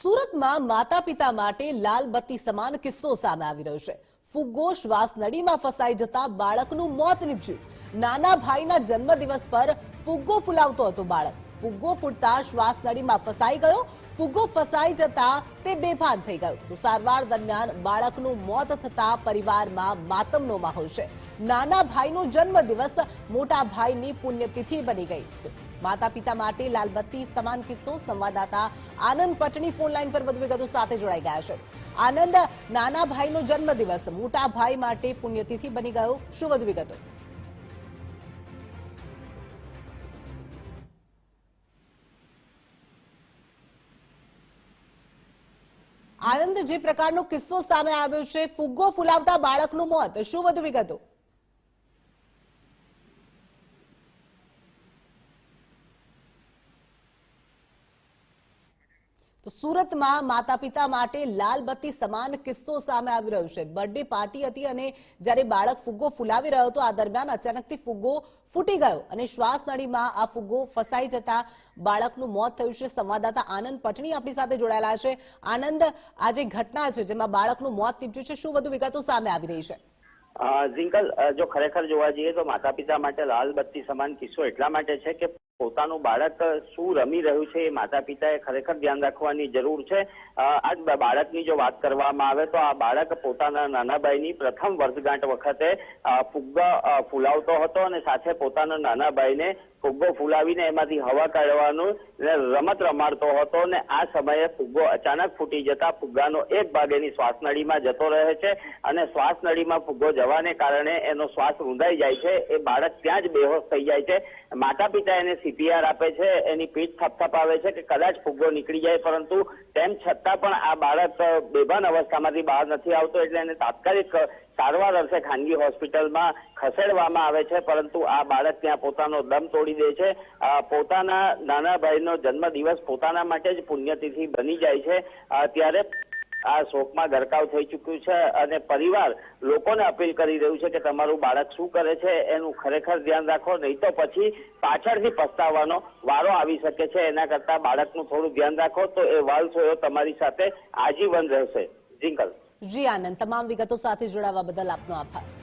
સુરતમાં માતા પિતા માટે લાલ બત્તી સમાન કિસ્સો સામે આવી રહ્યો છે. ફુગ્ગો શ્વાસ નળીમાં ફસાઈ જતા બાળકનું મોત નીપજ્યું. નાના ભાઈના જન્મદિવસ પર ફુગ્ગો ફૂલાવતો હતો બાળક. ફુગ્ગો ફૂટતા શ્વાસ નળીમાં ફસાઈ ગયો ફુગ્ગો ફસાઈ જતા તે બેભાન થઈ ગયો. તો સારવાર દરમિયાન બાળકનું મોત થતા પરિવારમાં માતમનો માહોલ છે. નાના ભાઈનો જન્મદિવસ મોટા ભાઈની પુણ્યતિથિ બની ગઈ. માતા પિતા માટે લાલબત્તી, સમાન કિસ્સો, સંવાદદાતા આનંદ પટણી ફોન લાઈન પર વધુ વિગતો સાથે જોડાઈ ગયા છે. આનંદ, નાના ભાઈનો જન્મદિવસ મોટા ભાઈ માટે પુણ્યતિથિ બની ગયો. શું વધુ વિગતો? આનંદ જે પ્રકારનો કિસ્સો સામે આવ્યો છે ફુગ્ગો ફુલાવતા બાળકનું મોત શું વધુ વિગતો? તો સુરતમાં માતા પિતા માટે લાલ બત્તી સમાન કિસ્સો સામે આવી રહ્યો છે. બર્થડે પાર્ટી હતી અને જ્યારે બાળક ફુગ્ગો ફુલાવી રહ્યો હતો, આ દરમિયાન અચાનકથી ફુગ્ગો ફૂટી ગયો અને શ્વાસ નળીમાં આ ફુગ્ગો ફસાઈ જતા બાળકનું મોત થયું છે. સંવાદદાતા આનંદ પટણી આપણી સાથે જોડાયેલા છે. આનંદ, આ જે ઘટના છે, જેમાં બાળકનું મોત નીપજ્યું છે, શું વધુ વિગતો સામે આવી રહી છે? ઝિંકલ જો ખરેખર જોવા જઈએ તો માતા પિતા માટે લાલ બત્તી સમાન કિસ્સો એટલા માટે છે કે પોતાનું બાળક શું રમી રહ્યું છે એ માતા પિતાએ ખરેખર ધ્યાન રાખવાની જરૂર છે. આજ બાળકની જો વાત કરવામાં આવે તો આ બાળક પોતાના નાના ભાઈની પ્રથમ વર્ષગાંઠ વખતે ફુગ્ગા ફૂલાવતો હતો અને સાથે પોતાના નાના ભાઈને ફુગ્ગો ફૂલાવીને એમાંથી હવા કાઢવાનું રમત રમાડતો હતો અને આ સમયે ફુગ્ગો અચાનક ફૂટી જતા ફુગ્ગાનો એક ભાગ એની શ્વાસનળીમાં જતો રહે છે અને શ્વાસનળીમાં ફુગ્ગો જવાને કારણે એનો શ્વાસ રૂંધાઈ જાય છે. એ બાળક ત્યાં જ બેહોશ થઈ જાય છે. માતા પિતા એને સીપીઆર આપે છે, એની પીઠ થપથપાવે છે કે કદાચ ફુગ્ગો નીકળી જાય, પરંતુ તેમ છતાં પણ આ બાળક બેભાન અવસ્થામાંથી બહાર નથી આવતો એટલે એને તાત્કાલિક સારવાર અર્થે ખાનગી હોસ્પિટલમાં ખસેડવામાં આવે છે, પરંતુ આ બાળક ત્યાં પોતાનો દમ તોડી દે છે. પોતાના નાના ભાઈનો જન્મદિવસ પોતાના માટે જ પુણ્યતિથિ બની જાય છે. ત્યારે આ શોકમાં ગરકાવ થઈ ચૂક્યું છે અને પરિવાર લોકોને અપીલ કરી રહ્યું છે કે તમારું બાળક શું કરે છે એનું ખરેખર ધ્યાન રાખો, નહીં તો પછી પાછળથી પસ્તાવાનો વારો આવી શકે છે. એના કરતા બાળકનું થોડું ધ્યાન રાખો તો એ વાલ થયો તમારી સાથે આજીવન રહેશે. જિંકલ જી આનંદ, તમામ વિગતો સાથે જોડાવા બદલ આપનો આભાર.